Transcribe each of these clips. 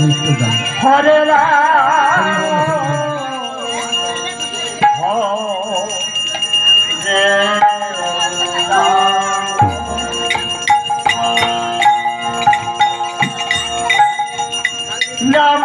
আমাদের গান হরে নম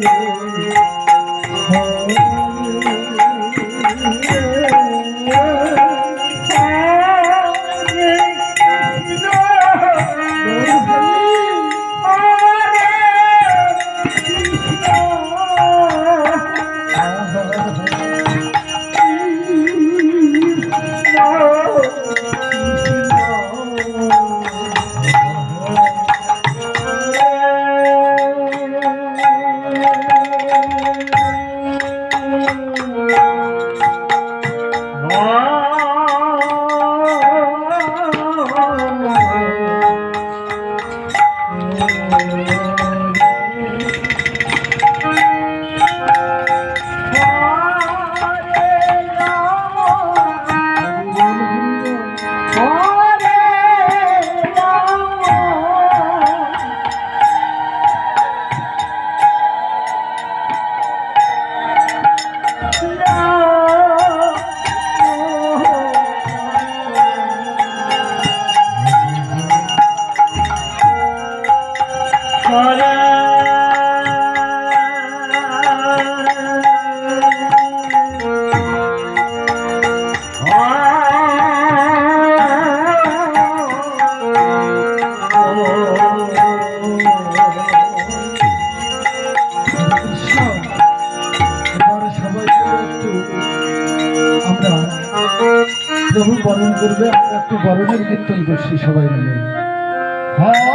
Thank you. সবাই আমরা প্রভু বরণ করবে আমরা একটু বরণের কীর্তন করছি সবাই মিলে। হরে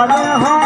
हर हर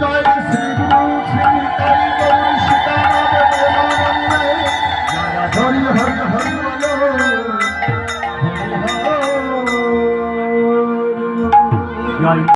জয় শ্রী